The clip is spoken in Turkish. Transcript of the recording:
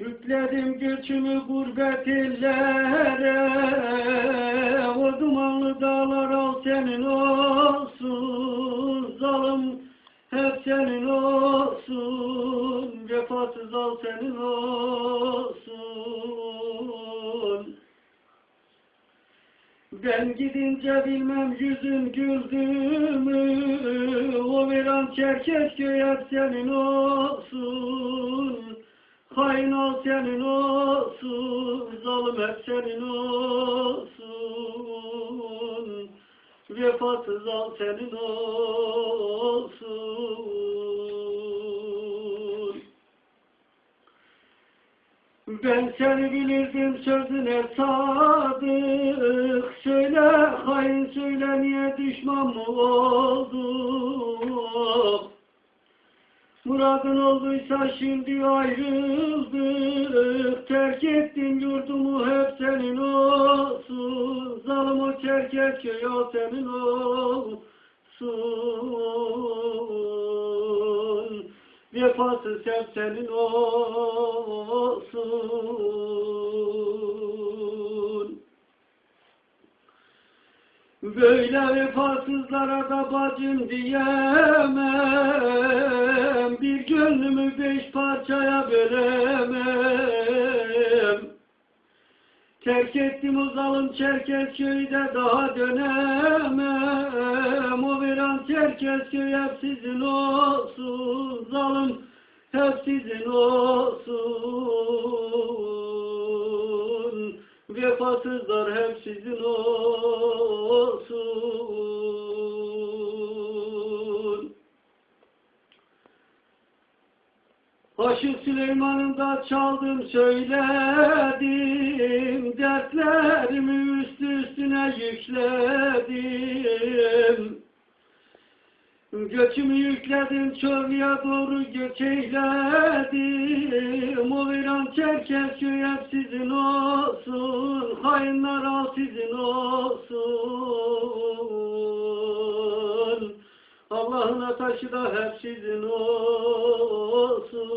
Yükledim göçümü gurbet illere O dumanlı dağlar al senin olsun. Zalim hep senin olsun. Vefasız al senin olsun. Ben gidince bilmem yüzün güldü mü? O viran çerkez köy hep senin olsun Ol senin olsun Zalim hep senin olsun. Vefasız al senin olsun. Ben seni bilirdim sözüne sadık Söyle hain söyle niye düşman mı olduk Muradın olduysa şimdi ayrıldık. Terk ettin yurdumu hep senin olsun. Zalim o çerkez köy o senin olsun. Vefasız hep senin olsun. Böyle vefasızlara da bacım diyemem gönlümü beş parçaya bölemem. Terk ettim o zalim Çerkez köyde daha dönemem. O viran Çerkez köy hep sizin olsun. Zalim hep sizin olsun. Vefasızlar hep sizin olsun Aşık Süleyman'ın da çaldım söyledim. Dertlerimi üstü üstüne yükledim. Göçümü yükledim Çorlu'ya doğru göç eyledim. O viran Çerkez köy hep sizin olsun Hainler al sizin olsun Allah'ın ataşı da hep sizin olsun